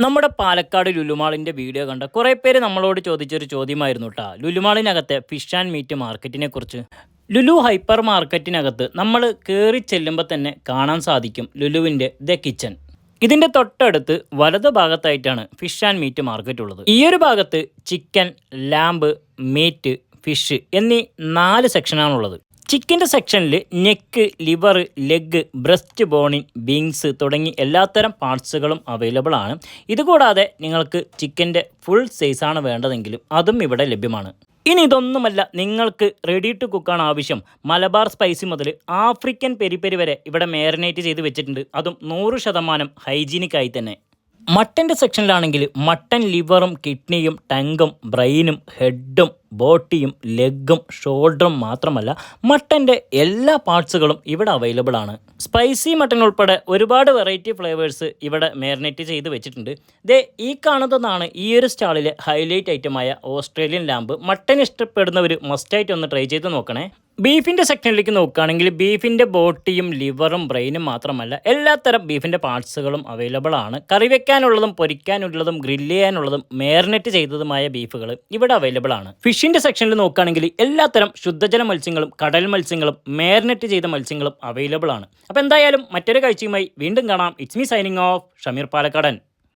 നമ്മുടെ പാലക്കാട് ലുലുമാളിന്റെ വീഡിയോ കണ്ട കുറേ പേര് നമ്മളോട് ചോദിച്ചൊരു ചോദ്യമായിരുന്നു കേട്ടോ ലുലുമാളിനകത്തെ ഫിഷ് ആൻഡ് മീറ്റ് മാർക്കറ്റിനെ കുറിച്ച്. ലുലു ഹൈപ്പർ മാർക്കറ്റിനകത്ത് നമ്മൾ കയറി ചെല്ലുമ്പോൾ തന്നെ കാണാൻ സാധിക്കും ലുലുവിന്റെ ദ കിച്ചൺ. ഇതിന്റെ തൊട്ടടുത്ത് വലത് ഭാഗത്തായിട്ടാണ് ഫിഷ് ആൻഡ് മീറ്റ് മാർക്കറ്റ് ഉള്ളത്. ഈ ഒരു ഭാഗത്ത് ചിക്കൻ ലാമ്പ് മീറ്റ് ഫിഷ് എന്നീ നാല് സെക്ഷനാണുള്ളത്. ചിക്കന്റെ സെക്ഷനിൽ neck liver leg breast bone in wings തുടങ്ങി എല്ലാത്തരം പാർട്സുകളും അവൈലബിൾ ആണ് ഇതുകൂടാതെ നിങ്ങൾക്ക് ചിക്കന്റെ ഫുൾ സൈസാണ് വേണ്ടതെങ്കിലും അതും ഇവിടെ ലഭ്യമാണ്. ഇനി ഇതൊന്നുമല്ല നിങ്ങൾക്ക് റെഡി ടു കുക്കാണ് ആവശ്യം. മലബാർ സ്പൈസി മുതൽ ആഫ്രിക്കൻ പെരി പെരി വരെ ഇവിടെ മാരിനേറ്റ് ചെയ്ത് വെച്ചിട്ടുണ്ട്. അതും നൂറ് ശതമാനം ഹൈജീനിക്കായി തന്നെ. മട്ടന്റെ സെക്ഷനിലാണെങ്കിൽ മട്ടൻ ലിവറും കിഡ്നിയും ടങ്കും ബ്രെയിനും ഹെഡും ബോട്ടിയും ലെഗും ഷോൾഡറും മാത്രമല്ല മട്ടന്റെ എല്ലാ പാർട്സുകളും ഇവിടെ അവൈലബിൾ ആണ്. സ്പൈസി മട്ടൻ ഉൾപ്പെടെ ഒരുപാട് വെറൈറ്റി ഫ്ലേവേഴ്സ് ഇവിടെ മാരിനേറ്റ് ചെയ്ത് വെച്ചിട്ടുണ്ട്. ദേ ഈ കാണുന്നതാണ് ഈ ഒരു സ്റ്റാളിലെ ഹൈലൈറ്റ് ഐറ്റമായ ഓസ്ട്രേലിയൻ ലാമ്പ്. മട്ടൻ ഇഷ്ടപ്പെടുന്നവർ മസ്റ്റായിട്ട് ഒന്ന് ട്രൈ ചെയ്ത് നോക്കണേ. ബീഫിന്റെ സെക്ഷനിലേക്ക് നോക്കുകയാണെങ്കിൽ ബീഫിന്റെ ബോട്ടിയും ലിവറും ബ്രെയിനും മാത്രമല്ല എല്ലാത്തരം ബീഫിന്റെ പാർട്സുകളും അവൈലബിൾ ആണ്. കറി വെക്കാനുള്ളതും പൊരിക്കാനുള്ളതും ഗ്രില്ല് ചെയ്യാനുള്ളതും മേറിനെറ്റ് ചെയ്തതുമായ ബീഫുകൾ ഇവിടെ അവൈലബിൾ ആണ്. ഫിഷിന്റെ സെക്ഷനിൽ നോക്കുകയാണെങ്കിൽ എല്ലാത്തരം ശുദ്ധജല മത്സ്യങ്ങളും കടൽ മത്സ്യങ്ങളും മേറിനെറ്റ് ചെയ്ത മത്സ്യങ്ങളും അവൈലബിൾ ആണ്. അപ്പോൾ എന്തായാലും മറ്റൊരു കാഴ്ചയുമായി വീണ്ടും കാണാം. It's me signing off Shameer Palakkadan.